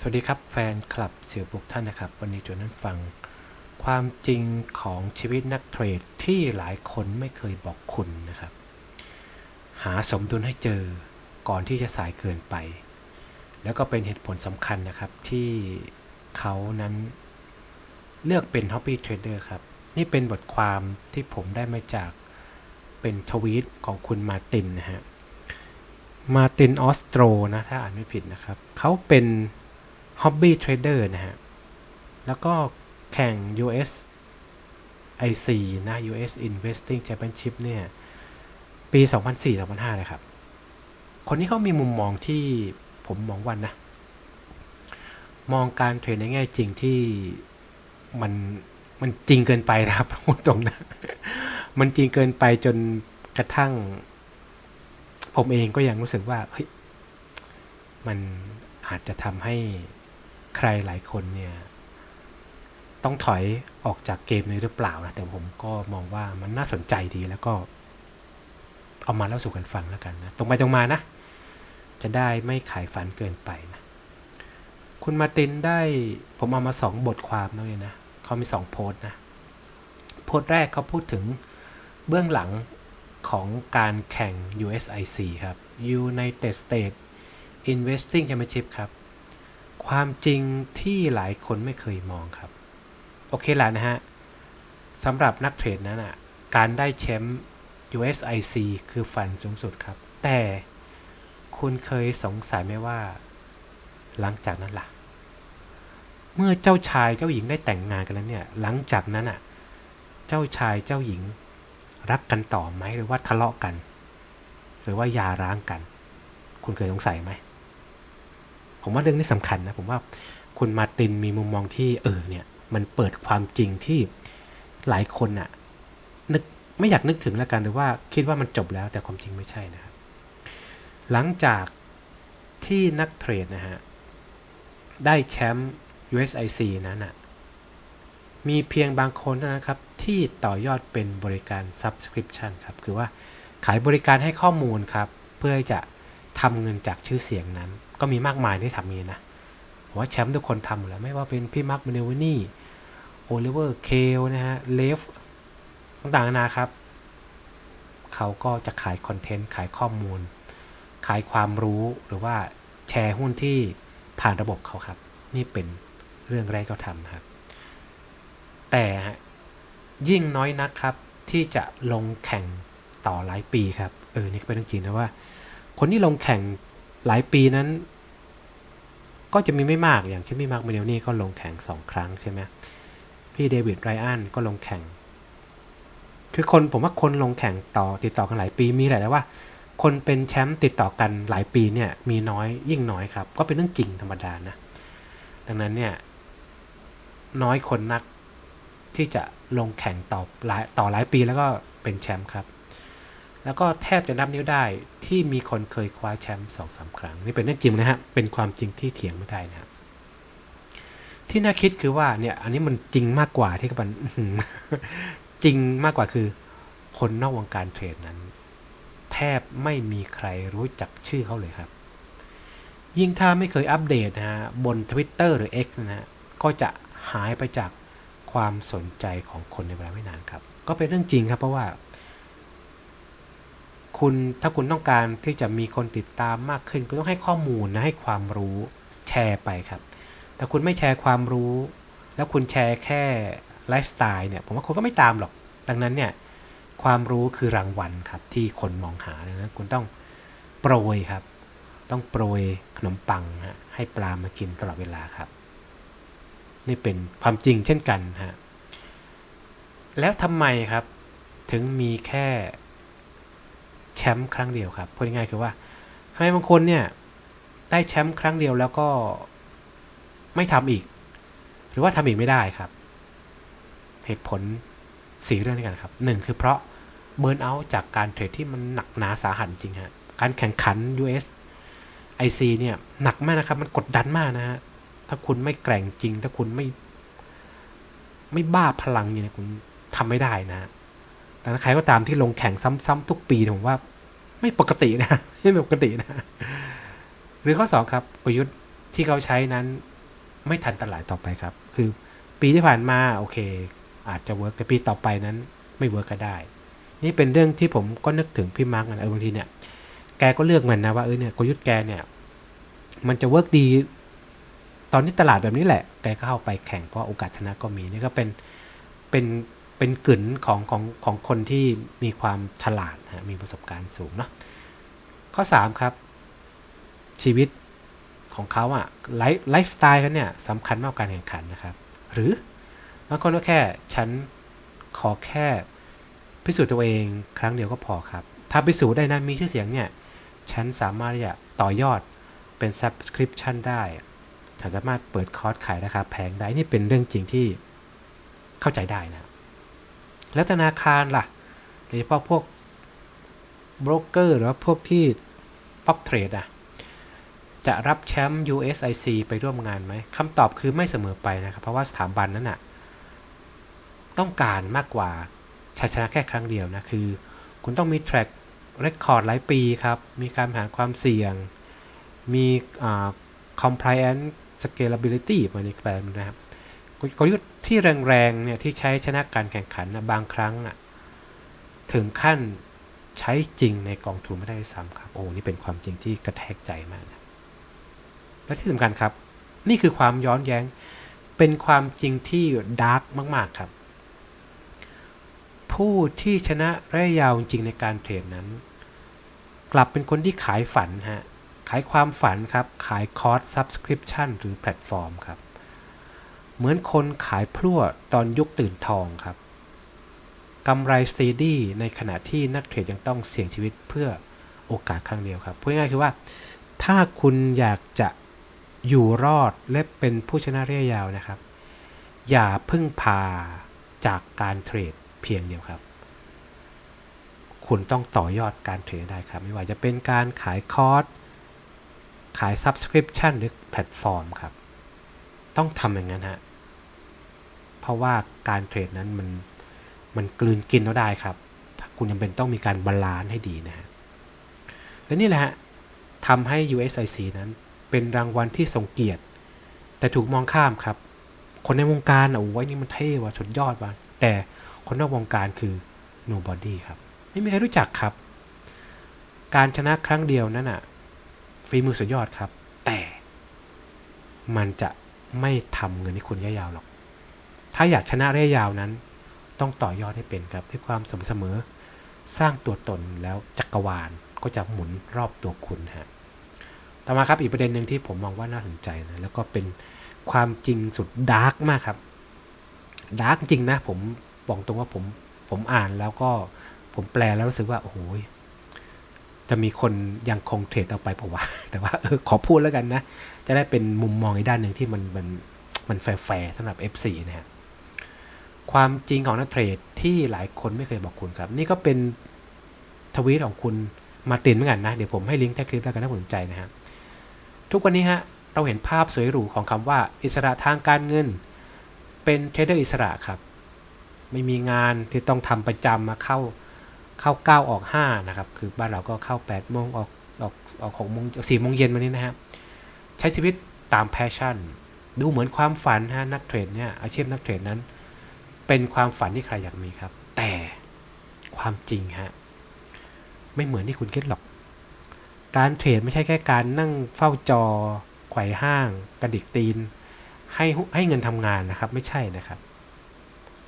สวัสดีครับแฟนคลับเสี่ยวปลุกท่านนะครับ วันนี้จะนั้นฟัง ความจริงของชีวิตนักเทรดที่หลายคนไม่เคยบอกคุณนะครับ หาสมดุลให้เจอก่อนที่จะสายเกินไป แล้วก็เป็นเหตุผลสำคัญนะครับที่เขานั้นเลือกเป็น Hobby Trader ครับ นี่เป็นบทความที่ผมได้มาจากเป็นทวีตของคุณมาตินนะฮะมาตินออสโตรนะถ้าอ่านไม่ผิดนะครับ เขาเป็น Hobby Trader นะฮะ แล้วก็แข่ง US IC นะ US Investing Championship เนี่ย ปี 2004-2005 เลยครับ คนนี้เขามีมุมมองที่ผมมองวันนะ มองการเทรดในแง่จริงที่มันมันจริงเกินไปนะครับพูดตรงนะ มันจริงเกินไปจนกระทั่ง ผมเองก็ยังรู้สึกว่าเฮ้ยมันอาจจะทำให้ ใครหลายคนเนี่ย ต้องถอยออกจากเกมนี้หรือเปล่านะแต่ผมก็มองว่ามันน่าสนใจดีแล้วก็ เอามาเล่าสู่กันฟังแล้วกันนะ ตรงไปตรงมานะ จะได้ไม่ขายฝันเกินไปนะ คุณมาตินได้ผมเอามาสองบทความนะเลยนะเขามีสองโพสต์นะ โพสต์แรกเขาพูดถึงเบื้องหลังของการแข่ง USIC ครับ United States Investing Championship ครับ ความจริงที่หลายคนไม่เคยมองครับ โอเคแหละนะฮะสำหรับนักเทรดนั้นอะการได้แชมป์ USIC คือฝันสูงสุดครับ แต่คุณเคยสงสัยไหมว่า หลังจากนั้นล่ะ เมื่อเจ้าชายเจ้าหญิงได้แต่งงานกันแล้วเนี่ย หลังจากนั้นอะ เจ้าชายเจ้าหญิง รักกันต่อไหมหรือว่าทะเลาะกัน หรือว่าหย่าร้างกัน คุณเคยสงสัยไหม ผมว่าเรื่องนี้สำคัญนะ ผมว่าคุณมาตินมีมุมมองที่เออเนี่ย มันเปิดความจริงที่หลายคนน่ะนึกไม่อยากนึกถึงแล้วกันหรือว่าคิดว่ามันจบแล้วแต่ความจริงไม่ใช่นะครับ หลังจากที่นักเทรดนะฮะ ได้แชมป์ USIC นั้นน่ะมีเพียงบางคนนั้นครับ ที่ต่อยอดเป็นบริการ Subscription ครับ คือว่าขายบริการให้ข้อมูลครับ เพื่อจะทำเงินจากชื่อเสียงนั้น ก็มีมากมายที่ทำนี้นะผมว่าแชมป์ทุกคนทำหมดแล้ว ไม่ว่าเป็นพี่มาร์คมเนวนี่โอลิเวอร์เคลนะฮะเลฟต่างๆนานาครับ เขาก็จะขายคอนเทนต์ ขายข้อมูล ขายความรู้หรือว่าแชร์หุ้นที่ผ่านระบบเขาครับ นี่เป็นเรื่องแรกเขาทำครับ แต่ยิ่งน้อยนักครับที่จะลงแข่งต่อหลายปีครับ เออ นี่เป็นเรื่องจริงนะว่า คนที่ลงแข่ง หลายปีนั้น ก็จะมีไม่มากอย่างที่พี่มาร์คมาเดลนี่ก็ลงแข่งสองครั้งใช่ไหมพี่เดวิดไรอันก็ลงแข่ง คือคนผมว่าคนลงแข่งต่อติดต่อกันหลายปีมีแหละแต่ว่า คนเป็นแชมป์ติดต่อกันหลายปีเนี่ยมีน้อยยิ่งน้อยครับ ก็เป็นเรื่องจริงธรรมดานะ ดังนั้นเนี่ยน้อยคนนักที่จะลงแข่งต่อหลายต่อหลายปีแล้วก็เป็นแชมป์ครับ แล้วก็แทบจะนับนิ้วได้ที่มีคนเคยคว้าแชมป์สองสาครั้ง นี่เป็นเรื่องจริงนะฮะ เป็นความจริงที่เถียงไม่ได้นะครับที่น่าคิดคือว่าเนี่ย อันนี้มันจริงมากกว่าที่มันจริงมากกว่าคือ คนนอกวงการเทรดนั้น แทบไม่มีใครรู้จักชื่อเขาเลยครับ ยิ่งถ้าไม่เคยอัปเดตนะฮะบน Twitter หรือ X นะฮะก็จะหายไปจากความสนใจของคนในเวลาไม่นานครับ ก็เป็นเรื่องจริงครับเพราะว่า คุณถ้าคุณต้องการที่จะมีคนติดตามมากขึ้น คุณต้องให้ข้อมูลนะให้ความรู้แชร์ไปครับ แต่คุณไม่แชร์ความรู้ แล้วคุณแชร์แค่ไลฟ์สไตล์เนี่ยผมว่าคนก็ไม่ตามหรอก ดังนั้นเนี่ยความรู้คือรางวัลครับที่คนมองหาดังนั้นคุณต้องโปรยครับ ต้องโปรยขนมปังฮะให้ปลามากินตลอดเวลาครับ นี่เป็นความจริงเช่นกันฮะแล้วทำไมครับ ถึงมีแค่ แชมป์ครั้งเดียวครับพูดง่ายๆคือว่าทำไมบางคนเนี่ยได้แชมป์ครั้งเดียวแล้วก็ไม่ทำอีก หรือว่าทำอีกไม่ได้ครับ เหตุผลสี่เรื่องด้วยกันครับหนึ่งคือเพราะเบิร์นเอาท์จากการเทรดที่มันหนักหนาสาหัสจริงฮะการแข่งขัน US IC เนี่ยหนักมากนะครับ มันกดดันมากนะฮะถ้าคุณไม่แกร่งจริง ถ้าคุณไม่ ไม่บ้าพลังเนี่ยคุณทำไม่ได้นะฮะ แต่ถ้าใครก็ตามที่ลงแข่งซ้ำๆทุกปีผมว่า ไม่ปกตินะไม่ปกตินะ หรือข้อสองครับกลยุทธ์ที่เขาใช้นั้น ไม่ทันตลาดต่อไปครับ คือปีที่ผ่านมาโอเค อาจจะเวิร์กแต่ปีต่อไปนั้น ไม่เวิร์กก็ได้ นี่เป็นเรื่องที่ผมก็นึกถึงพี่มาร์กนะเออบางทีเนี่ยแกก็เลือกมันนะว่าเออเนี่ยกลยุทธ์แกเนี่ย มันจะเวิร์กดี ตอนนี้ตลาดแบบนี้แหละ แกก็เข้าไปแข่งเพราะโอกาสชนะก็มีนี่ก็เป็นเป็น เป็นกึ๋นของของของคนที่มีความฉลาดนะมีประสบการณ์สูงเนาะข้อ 3 ครับ ชีวิตของเขาอะไลฟ์ไลฟ์สไตล์กันเนี่ยสำคัญมากกว่าการแข่งขันนะครับ หรือบางคนก็แค่ฉันขอแค่พิสูจน์ตัวเองครั้งเดียวก็พอครับ ถ้าพิสูจน์ได้นะมีชื่อเสียงเนี่ย ฉันสามารถที่จะต่อยอดเป็น subscription ได้ฉันสามารถเปิดคอร์สขายราคาแพงได้ นี่เป็นเรื่องจริงที่เข้าใจได้นะ แล้วธนาคารล่ะโดยเฉพาะพวกโบรกเกอร์หรือว่าพวกที่ป๊อปเทรดอะจะรับแชมป์ USIC ไปร่วมงานไหมคำตอบคือไม่เสมอไปนะครับ เพราะว่าสถาบันนั้นอะต้องการมากกว่าชัยชนะแค่ครั้งเดียวนะ คือ คุณต้องมี track record หลายปีครับ มีการหาความเสี่ยง มี compliance scalability มันนี้แปลนะครับ กลยุทธ์ที่แรงๆเนี่ยที่ใช้ชนะการแข่งขันนะบางครั้งอะถึงขั้นใช้จริงในกองทุนไม่ได้ซ้ำครับโอ้นี่เป็นความจริงที่กระแทกใจมากนะและที่สำคัญครับ นี่คือความย้อนแย้งเป็นความจริงที่ดาร์กมาก ๆ ครับ ผู้ที่ชนะระยะยาวจริงในการเทรดนั้น กลับเป็นคนที่ขายฝันฮะขายความฝันครับ ขายคอร์ส subscription หรือแพลตฟอร์มครับ เหมือนคนขายพลั่วตอนยุคตื่นทองครับกำไรสตีดี้ในขณะที่นักเทรดยังต้องเสี่ยงชีวิตเพื่อโอกาสครั้งเดียวครับพูดง่ายคือว่า ถ้าคุณอยากจะอยู่รอดและเป็นผู้ชนะระยะยาวนะครับ อย่าพึ่งพาจากการเทรดเพียงเดียวครับ คุณต้องต่อยอดการเทรดได้ครับ ไม่ว่าจะเป็นการขายคอร์สขาย Subscription หรือแพลตฟอร์มครับ ต้องทำอย่างนั้นฮะ ราะว่าการเทรดนั้นมันมันกลืนกินเราได้ครับ คุณยังเป็นต้องมีการบาลานซ์ให้ดีนะฮะ และนี่แหละฮะทำให้ USIC นั้นเป็นรางวัลที่ทรงเกียรติ แต่ถูกมองข้ามครับ คนในวงการโอ้ยนี่มันเท่ว่ะสุดยอดว่ะแต่คนนอกวงการคือ nobody ครับ ไม่มีใครรู้จักครับ การชนะครั้งเดียวนั้นอะฝีมือสุดยอดครับ แต่มันจะไม่ทำเงินให้คุณยะยาวหรอก ถ้าอยากชนะระยะยาวนั้น ต้องต่อยอดให้เป็นครับด้วยความสม่ำเสมอ สร้างตัวตนแล้วจักรวาลก็จะหมุนรอบตัวคุณฮะต่อมาครับอีกประเด็นหนึ่งที่ผมมองว่าน่าสนใจนะแล้วก็เป็นความจริงสุดดาร์กมากครับดาร์กจริงนะผมบอกตรงว่าผมผมอ่านแล้วก็ผมแปลแล้วรู้สึกว่าโอ้โหจะมีคนยังคงเทรดเอาไปผมว่าแต่ว่าเออขอพูดแล้วกันนะ จะได้เป็นมุมมองอีกด้านหนึ่งที่มันมันมันแฟร์สำหรับ F4 นะฮะ ความจริงของนักเทรดที่หลายคนไม่เคยบอกคุณครับ นี่ก็เป็นทวีตของคุณมาตินเหมือนกันนะ เดี๋ยวผมให้ลิงก์ใต้คลิปแล้วกันถ้าสนใจนะครับทุกวันนี้ฮะเราเห็นภาพสวยหรูของคำว่าอิสระทางการเงิน เป็นเทรดเดอร์อิสระครับ ไม่มีงานที่ต้องทำประจำมาเข้าเข้าเก้าออกห้านะครับ คือบ้านเราก็เข้า8ปดโมงออกออกออกหกโมงสี่โมงเย็นวันนี้นะครับใช้ชีวิตตามแพชชั่น ดูเหมือนความฝันฮะนักเทรดเนี่ยอาชีพนักเทรดนั้น เป็นความฝันที่ใครอยากมีครับ แต่ความจริงฮะไม่เหมือนที่คุณคิดหรอก การเทรดไม่ใช่แค่การนั่งเฝ้าจอ ไขว่ห้าง กระดิกตีน ให้ให้เงินทำงานนะครับ ไม่ใช่นะครับ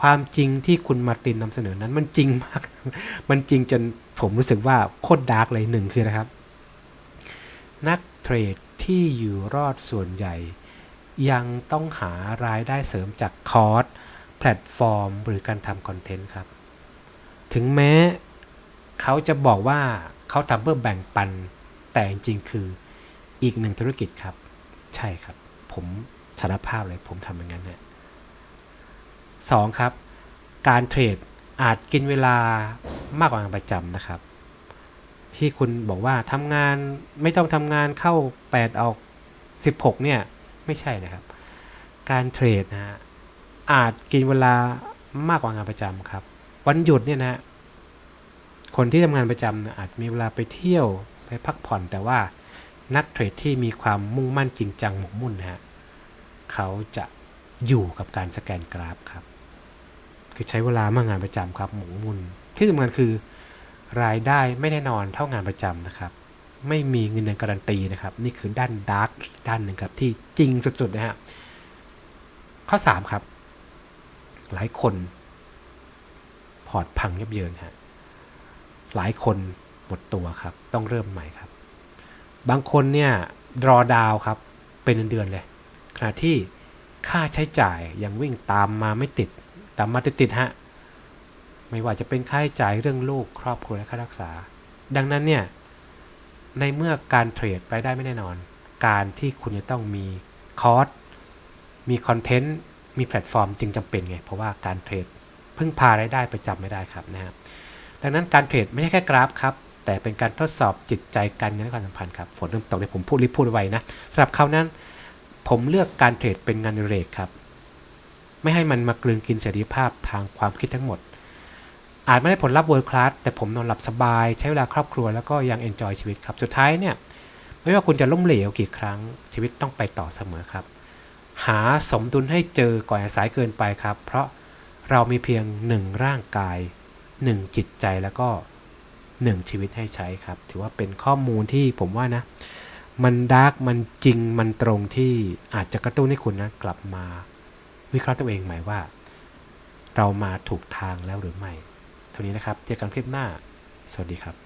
ความจริงที่คุณมาตินนำเสนอนั้นมันจริงมาก มันจริงจนผมรู้สึกว่าโคตรดาร์กเลยหนึ่งคือนะครับ นักเทรดที่อยู่รอดส่วนใหญ่ ยังต้องหารายได้เสริมจากคอร์ส ลตฟอร์ม หรือการทำคอนเทนต์ครับ ถึงแม้เขาจะบอกว่าเขาทำเพื่อแบ่งปัน แต่จริงๆคืออีกหนึ่งธุรกิจครับ ใช่ครับ ผมสารภาพเลยผมทำอย่างนั้นนะสองครับ การเทรดอาจกินเวลามากกว่างานประจำนะครับ ที่คุณบอกว่าทำงานไม่ต้องทำงานเข้า 8 ออก 16 เนี่ย ไม่ใช่นะครับ การเทรดนะฮะ อาจกินเวลามากกว่างานประจำครับ วันหยุดเนี่ยนะคนที่ทำงานประจำนะอาจมีเวลาไปเที่ยวไปพักผ่อนแต่ว่านักเทรดที่มีความมุ่งมั่นจริงจังหมกมุ่นฮะเขาจะอยู่กับการสแกนกราฟครับ คือใช้เวลามากงานประจำครับหมกมุ่นที่สำคัญคือ รายได้ไม่แน่นอนเท่างานประจำนะครับ ไม่มีเงินเดือนการันตีนะครับ นี่คือด้านดาร์กด้านหนึ่งครับที่จริงสุดๆนะฮะข้อ 3 ครับ หลายคน พอร์ตพังยับเยินฮะหลายคนหมดตัวครับ ต้องเริ่มใหม่ครับ บางคนเนี่ยรอดาวครับ เป็นเดือนๆเลยขณะที่ค่าใช้จ่ายยังวิ่งตามมาไม่ติด ตามมาติดๆฮะ ไม่ว่าจะเป็นค่าใช้จ่ายเรื่องลูกครอบครัวและค่ารักษา ดังนั้นเนี่ย ในเมื่อการเทรดรายได้ไม่แน่นอน การที่คุณจะต้องมีคอร์สมีคอนเทนต์ มีแพลตฟอร์มจึงจำเป็นไง เพราะว่าการเทรดพึ่งพารายได้ไประจำไม่ได้ครับนะครับดังนั้นการเทรดไม่ใช่แค่กราฟครับแต่เป็นการทดสอบจิตใจการเงินและความสัมพันธ์ครับฝนเริ่มตกเลยผมพูดรีบพูดไว้นะสำหรับเขานั้นผมเลือกการเทรดเป็นงานเรกครับ ไม่ให้มันมากลืนกินเสรีภาพทางความคิดทั้งหมด อาจไม่ได้ผลลัพธ์เวิร์คลาสแต่ผมนอนหลับสบาย ใช้เวลาครอบครัวแล้วก็ยังเอนจอยชีวิตครับ สุดท้ายเนี่ย ไม่ว่าคุณจะล้มเหลวกี่ครั้งชีวิตต้องไปต่อเสมอครับ หาสมดุลให้เจอก่อนสายเกินไปครับ เพราะเรามีเพียงหนึ่งร่างกายหนึ่งจิตใจแล้วก็หนึ่งชีวิตให้ใช้ครับ ถือว่าเป็นข้อมูลที่ผมว่านะ มันดาร์กมันจริงมันตรงที่อาจจะกระตุ้นให้คุณนะกลับมา วิเคราะห์ตัวเองใหม่ว่า เรามาถูกทางแล้วหรือไม่ เท่านี้นะครับ เจอกันคลิปหน้า สวัสดีครับ